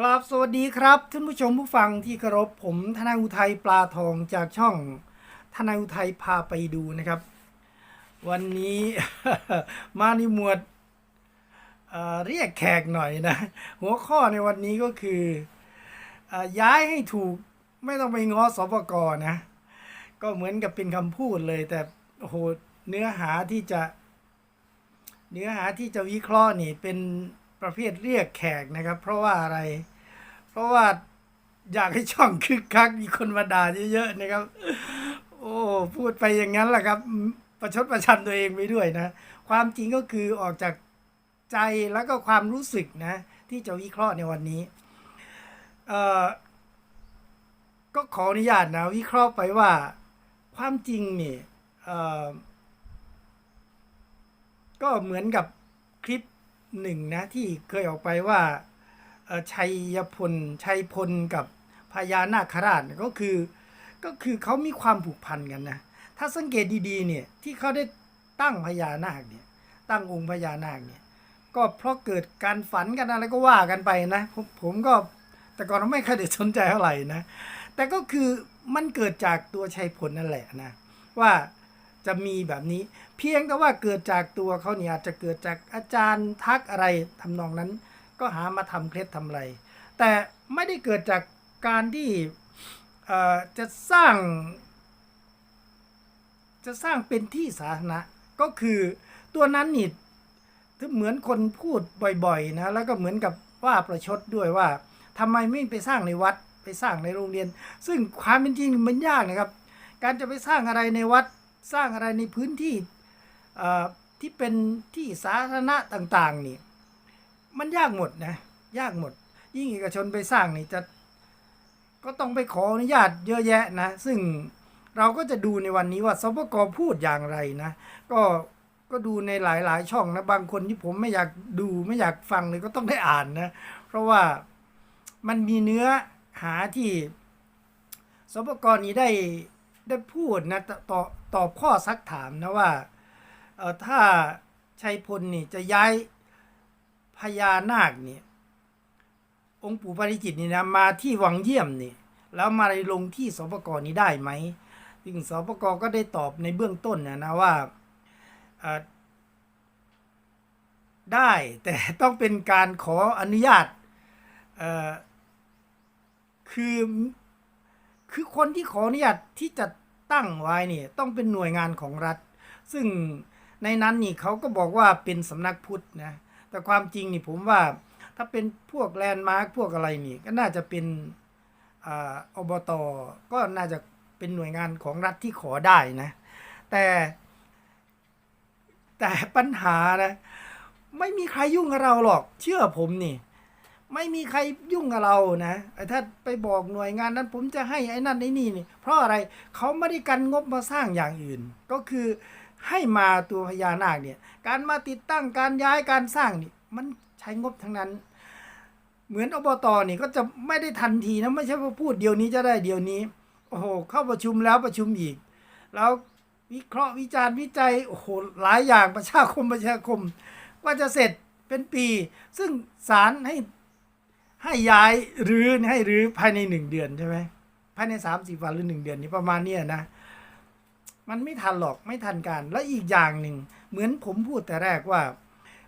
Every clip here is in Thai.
กราบสวัสดีครับท่านผู้ชมผู้ฟังที่เคารพผมทนายอุทัยปลาทองจากช่องทนายอุทัยพาไปดูนะครับ วันนี้ มาในหมวดเเรียกแขกหน่อยนะ หัวข้อในวันนี้ก็คืออย้ายให้ถูกไม่ต้องไปง้อสปกนะ ก็เหมือนกับเป็นคำพูดเลย แต่โหเนื้อหาที่จะ เนื้อหาที่จะวิเคราะห์นี่เป็น ประเภทเรียกแขกนะครับ เพราะว่าอะไร เพราะว่าอยากให้ช่องคึกคักมีคนมาด่าเยอะๆนะครับ โอ้พูดไปอย่างนั้นแหละครับ ประชดประชันตัวเองไปด้วยนะ ความจริงก็คือออกจากใจแล้วก็ความรู้สึกนะ ที่จะวิเคราะห์ในวันนี้เอ่อก็ขออนุญาตนะวิเคราะห์ไปว่าความจริงนี่เอ่อก็เหมือนกับ หนึ่งนะที่เคยออกไปว่าชัยพลชัยพลกับพญานาคราชก็คือก็คือเขามีความผูกพันกันนะถ้าสังเกตดีๆเนี่ยที่เขาได้ตั้งพญานาคเนี่ยตั้งองค์พญานาคเนี่ยก็เพราะเกิดการฝันกันอะไรก็ว่ากันไปนะผมผมก็แต่ก่อนไม่ค่อยได้สนใจเท่าไหร่นะแต่ก็คือมันเกิดจากตัวชัยพลนั่นแหละนะว่าจะมีแบบนี้ เพียงแต่ว่าเกิดจากตัวเขาเนี่ยอาจจะเกิดจากอาจารย์ทักอะไรทำนองนั้น ก็หามาทำเคล็ดทำอะไร แต่ไม่ได้เกิดจากการที่จะสร้าง จะสร้างเป็นที่สาธารณะก็คือตัวนั้นนี่เหมือนคนพูดบ่อยๆนะแล้วก็เหมือนกับว่าประชดด้วยว่าทำไมไม่ไปสร้างในวัดไปสร้างในโรงเรียน ซึ่งความเป็นจริงมันยากนะครับ การจะไปสร้างอะไรในวัดสร้างอะไรในพื้นที่ ที่เป็นที่สาธารณะต่าง ๆ นี่ มันยากหมดนะ ยากหมด ยิ่งเอกชนไปสร้างนี่จะก็ต้องไปขออนุญาตเยอะแยะนะ ซึ่งเราก็จะดูในวันนี้ว่าสปกพูดอย่างไรนะ ก็ก็ดูในหลายๆ ช่องนะ บางคนที่ผมไม่อยากดูไม่อยากฟังเลยก็ต้องได้อ่านนะ เพราะว่ามันมีเนื้อหาที่สปกนี้ได้ได้พูดนะตตอบตอบข้อซักถามนะว่า ถ้าชัยพลนี่จะย้ายพญานาคนี่องค์ปู่ปาริจิตนี่นะมาที่วังเยี่ยมนี่แล้วมาลงที่สปกรนี้ได้ไหมซึ่งสปกรก็ได้ตอบในเบื้องต้นนะนะว่าเออได้แต่ต้องเป็นการขออนุญาตเออคือคือคนที่ขออนุญาตที่จะตั้งไว้เนี่ยต้องเป็นหน่วยงานของรัฐ ซึ่ง ในนั้นนี่เขาก็บอกว่าเป็นสำนักพุทธนะแต่ความจริงนี่ผมว่าถ้าเป็นพวกแลนด์มาร์คพวกอะไรนี่ก็น่าจะเป็นออบตก็น่าจะเป็นหน่วยงานของรัฐที่ขอได้นะ แต่แต่ปัญหานะไม่มีใครยุ่งกับเราหรอก เชื่อผมนี่ ไม่มีใครยุ่งกับเรานะไอ้ถ้าไปบอกหน่วยงานนั้นผมจะให้ไอ้นั่นไอ้นี่นี่ เพราะอะไรเขาไม่ได้กันงบมาสร้างอย่างอื่น ก็คือ ให้มาตัวพญานาคเนี่ย การมาติดตั้งการย้ายการสร้างนี่มันใช้งบทั้งนั้น เหมือนอบตนี่ก็จะไม่ได้ทันทีนะไม่ใช่ว่าพูดเดียวนี้จะได้เดียวนี้ โอ้โหเข้าประชุมแล้วประชุมอีก แล้ววิเคราะห์วิจารณ์วิจัยโอ้โหหลายอย่างประชาคมประชาคมว่าจะเสร็จเป็นปี ซึ่งศาลให้ให้ย้ายหรือให้หรือภายในหนึ่งเดือนใช่ไหมภายในสามสี่วันหรือหนึ่งเดือนนี้ประมาณนี้นะ มันไม่ทันหรอกไม่ทันการ และอีกอย่างหนึ่ง เหมือนผมพูดแต่แรกว่า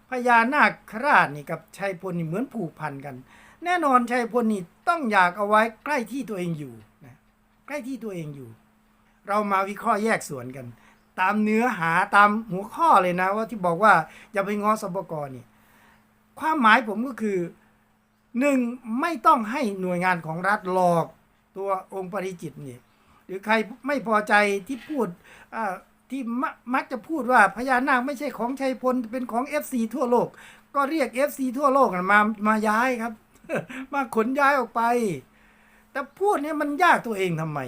พญานาคราชนี่กับชัยพลนี่เหมือนผูกพันกัน แน่นอนชัยพลนี่ต้องอยากเอาไว้ใกล้ที่ตัวเองอยู่นะใกล้ที่ตัวเองอยู่ เรามาวิเคราะห์แยกส่วนกัน ตามเนื้อหาตามหัวข้อเลยนะ ว่าที่บอกว่าอย่าไปง้อสปกรนี่ความหมายผมก็คือหนึ่งไม่ต้องให้หน่วยงานของรัฐหลอกตัวองค์ปริจิตนี่ รือใครไม่พอใจที่พูดที่มักจะพูดว่าพญานาคไม่ใช่ของชัยพลเป็นของ FC ทั่วโลก ก็เรียก FC ทั่วโลกมามาย้ายครับ มาขนย้ายออกไป แต่พูดเนี่ยมันยากตัวเองทำไม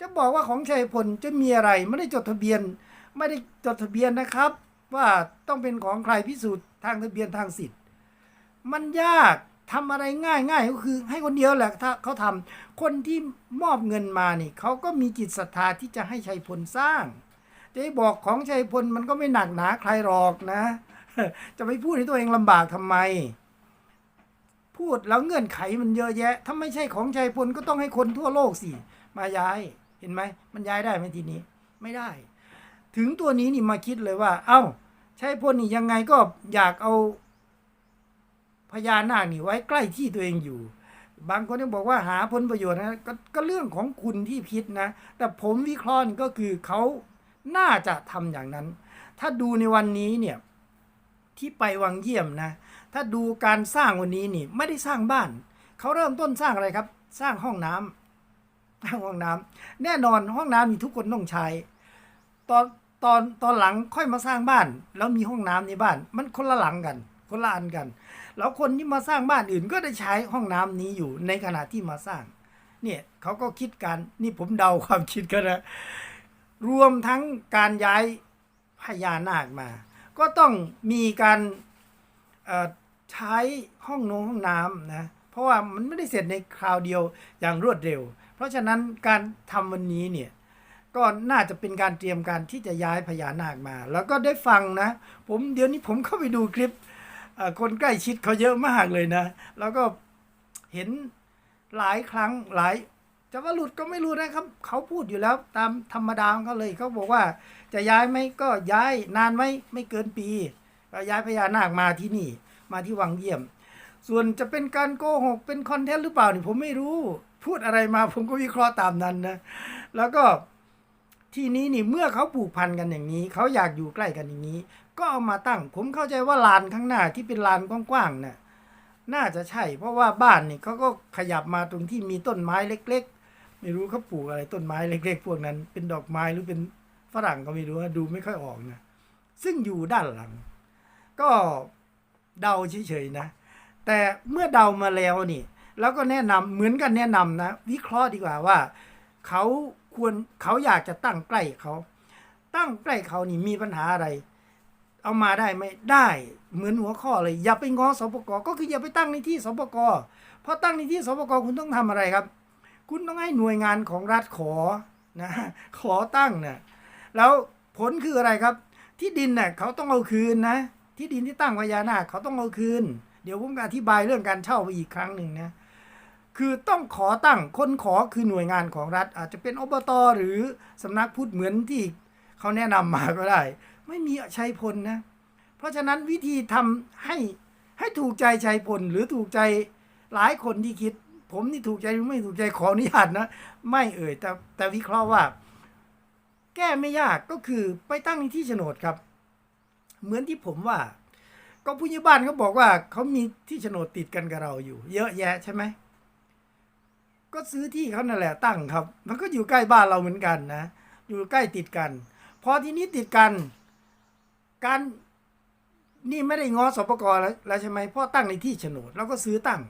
จะบอกว่าของชัยพลจะมีอะไรไม่ได้จดทะเบียน ไม่ได้จดทะเบียนนะครับ ว่าต้องเป็นของใครพิสูจน์ทางทะเบียนทางสิทธิ์ มันยาก ทำอะไรง่ายง่ายก็คือให้คนเดียวแหละถ้าเขาทำคนที่มอบเงินมานี่เขาก็มีจิตศรัทธาที่จะให้ชัยพลสร้างจะบอกของชัยพลมันก็ไม่หนักหนาใครหรอกนะ จะไปพูดให้ตัวเองลำบากทำไม พูดแล้วเงื่อนไขมันเยอะแยะ ถ้าไม่ใช่ของชัยพลก็ต้องให้คนทั่วโลกสิมาย้ายเห็นไหมมันย้ายได้ไหมทีนี้ ไม่ได้ ถึงตัวนี้นี่มาคิดเลยว่า เอ้าชัยพลนี่ยังไงก็อยากเอา พญานาคนี่ไว้ใกล้ที่ตัวเองอยู่ บางคนก็บอกว่าหาผลประโยชน์นะกก็เรื่องของคุณที่คิดนะ แต่ผมวิเคราะห์ก็คือเขาน่าจะทำอย่างนั้น ถ้าดูในวันนี้เนี่ยที่ไปวังเยี่ยมนะ ถ้าดูการสร้างวันนี้นี่ไม่ได้สร้างบ้าน เขาเริ่มต้นสร้างอะไรครับ สร้างห้องน้ำสร้างห้องน้ำแน่นอนห้องน้ำมีทุกคนต้องใช้ ตอนตอนตอนหลังค่อยมาสร้างบ้าน แล้วมีห้องน้ำในบ้าน มันคนละหลังกัน คนละอันกัน แล้วคนที่มาสร้างบ้านอื่นก็ได้ใช้ห้องน้ำนี้อยู่ในขณะที่มาสร้าง เนี่ยเขาก็คิดกันนี่ผมเดาความคิดกันนะรวมทั้งการย้ายพญานาคมา ก็ต้องมีการใช้ห้องนงห้องน้ำนะเพราะว่ามันไม่ได้เสร็จในคราวเดียวอย่างรวดเร็ว เพราะฉะนั้นการทำวันนี้เนี่ยก็น่าจะเป็นการเตรียมการที่จะย้ายพญานาคมา แล้วก็ได้ฟังนะ ผมเดี๋ยวนี้ผมเข้าไปดูคลิป คนใกล้ชิดเขาเยอะมากเลยนะ แล้วก็เห็นหลายครั้งหลายจะว่าหลุดก็ไม่รู้นะครับ เขาพูดอยู่แล้วตามธรรมดาของเขาเลยเขาบอกว่า จะย้ายไหมก็ย้ายนานไหมไม่เกินปีก็ย้ายพญานาคมาที่นี่ มาที่วังเยี่ยม ส่วนจะเป็นการโกหกเป็นคอนเทนต์หรือเปล่านี่ผมไม่รู้ พูดอะไรมาผมก็วิเคราะห์ตามนั้นนะ แล้วก็ทีนี้นี่เมื่อเขาผูกพันกันอย่างนี้ เขาอยากอยู่ใกล้กันอย่างนี้ ก็เอามาตั้ง ผมเข้าใจว่าลานข้างหน้าที่เป็นลานกว้างๆน่ะน่าจะใช่ เพราะว่าบ้านนี่เขาก็ขยับมาตรงที่มีต้นไม้เล็ก ๆ ไม่รู้เขาปลูกอะไรต้นไม้เล็ก ๆ พวกนั้น เป็นดอกไม้หรือเป็นฝรั่งก็ไม่รู้ดูไม่ค่อยออกนะซึ่งอยู่ด้านหลัง ก็เดาเฉยๆนะ แต่เมื่อเดามาแล้วนี่ แล้วก็แนะนำเหมือนกันแนะนำนะ วิเคราะห์ดีกว่าว่าเขาควรเขาอยากจะตั้งใกล้เขา ตั้งใกล้เขานี่มีปัญหาอะไร เอามาได้ไหมได้เหมือนหัวข้อเลย อย่าไปง้อสปกก็คืออย่าไปตั้งในที่สปกเพราะตั้งในที่สปกคุณต้องทำอะไรครับ คุณต้องให้หน่วยงานของรัฐขอนะขอตั้งนะแล้วผลคืออะไรครับ ที่ดินเน่ะเขาต้องเอาคืนนะ ที่ดินที่ตั้งพญานาคเขาต้องเอาคืน เดี๋ยวผมจะอธิบายเรื่องการเช่าไปอีกครั้งหนึ่งนะคือต้องขอตั้งคนขอคือหน่วยงานของรัฐ อาจจะเป็นอบตหรือสำนักพุทธเหมือนที่เขาแนะนำมาก็ได้ ไม่มีชัยพลนะ เพราะฉะนั้นวิธีทำให้ให้ถูกใจชัยพลหรือถูกใจหลายคนที่คิด ผมนี่ถูกใจหรือไม่ถูกใจขออนุญาตนะ ไม่เอ่ยแต่แต่วิเคราะห์ว่า แก้ไม่ยากก็คือไปตั้งในที่โฉนดครับ เหมือนที่ผมว่า ก็ผู้ใหญ่บ้านเขาบอกว่าเขามีที่โฉนดติดกันกับเราอยู่ เยอะแยะใช่ไหมก็ซื้อที่เขานั่นแหละตั้งครับ มันก็อยู่ใกล้บ้านเราเหมือนกันนะ อยู่ใกล้ติดกัน พอทีนี้ติดกัน การนี่ไม่ได้ง้อสปกรแล้วแล้วใช่ไหมพราะตั้งในที่โฉนดแล้วก็ซื้อตั้ง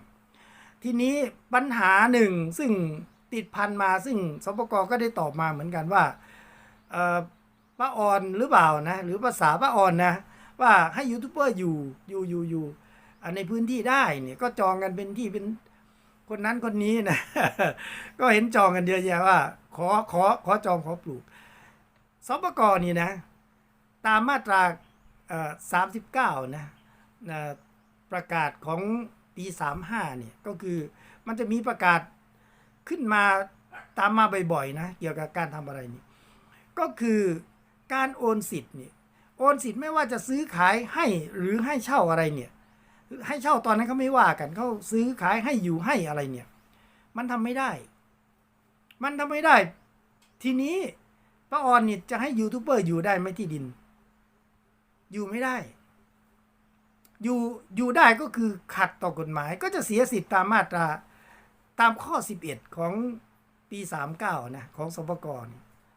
ทีนี้ปัญหาหนึ่งซึ่งติดพันมาซึ่งสปกก็ได้ตอบมาเหมือนกันว่าป้าออนหรือเปล่านะ หรือภาษาป้าออนนะ ว่าให้ยูทูบเบอร์อยู่อยู่อยู่อยู่ในพื้นที่ได้เนี่ยก็จองกันเป็นที่เป็นคนนั้นคนนี้นะ ก็เห็นจองกันเยอะแยะว่า ขอขอขอจองขอปลูกสปกนี่นะ ตามมาตราสามสิบเก้านะประกาศของปีสามห้าเนี่ยก็คือมันจะมีประกาศขึ้นมาตามมาบ่อยๆนะเกี่ยวกับการทำอะไรนี่ก็คือการโอนสิทธิ์เนี่ยโอนสิทธิ์ไม่ว่าจะซื้อขายให้หรือให้เช่าอะไรเนี่ยให้เช่าตอนนั้นเขาไม่ว่ากันเขาซื้อขายให้อยู่ให้อะไรเนี่ย มันทำไม่ได้ มันทำไม่ได้ ทีนี้ป้าออนนี่จะให้ยูทูบเบอร์อยู่ได้ไหมที่ดิน อยู่ไม่ได้ อยู่อยู่ได้ก็คือขัดต่อกฎหมาย ก็จะเสียสิทธิ์ตามมาตราตามข้อ 11 ของปี 39 นะ ของสปกร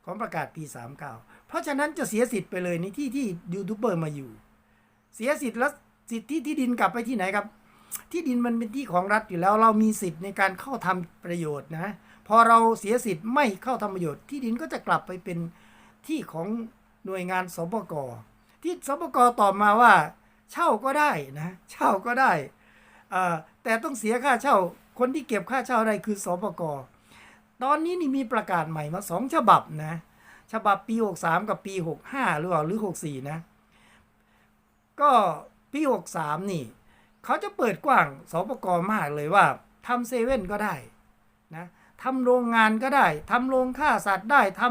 ของประกาศปี 39 เพราะฉะนั้นจะเสียสิทธิ์ไปเลยในที่ที่ยูทูบเบอร์มาอยู่ เสียสิทธิ์แล้วสิทธิที่ดินกลับไปที่ไหนครับ ที่ดินมันเป็นที่ของรัฐอยู่แล้ว เรามีสิทธิ์ในการเข้าทำประโยชน์นะพอเราเสียสิทธิ์ไม่เข้าทำประโยชน์ ที่ดินก็จะกลับไปเป็นที่ของหน่วยงานสปก ที่สปกตอบมาว่า เช่าก็ได้นะเช่าก็ได้แต่ต้องเสียค่าเช่าคนที่เก็บค่าเช่าได้คือสปกตอนนี้นี่มีประกาศใหม่มาสองฉบับนะฉบับปี 63 กับปี 65 หรือเปล่าหรือ 64 นะ ก็ปี 63 นี่ เขาจะเปิดกว้างสปกมากเลยว่าทำเซเว่นก็ได้นะทำโรงงานก็ได้ทำโรงฆ่าสัตว์ได้ท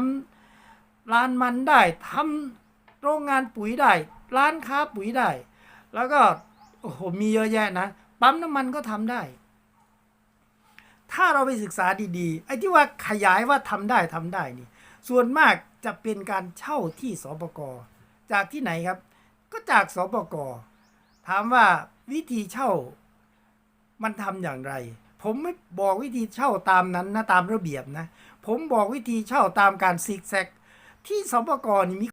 ำร้านมันได้ทำ โรงงานปุ๋ยได้ ร้านค้าปุ๋ยได้ แล้วก็โอ้โหมีเยอะแยะนะ ปั๊มน้ำมันก็ทำได้ ถ้าเราไปศึกษาดีๆ ไอ้ที่ว่าขยายว่าทำได้ทำได้นี่ ส่วนมากจะเป็นการเช่าที่สปกจากที่ไหนครับ ก็จากสปกถามว่าวิธีเช่ามันทำอย่างไร ผมไม่บอกวิธีเช่าตามนั้นนะตามระเบียบนะ ผมบอกวิธีเช่าตามการซิกแซกที่สปกนี่มี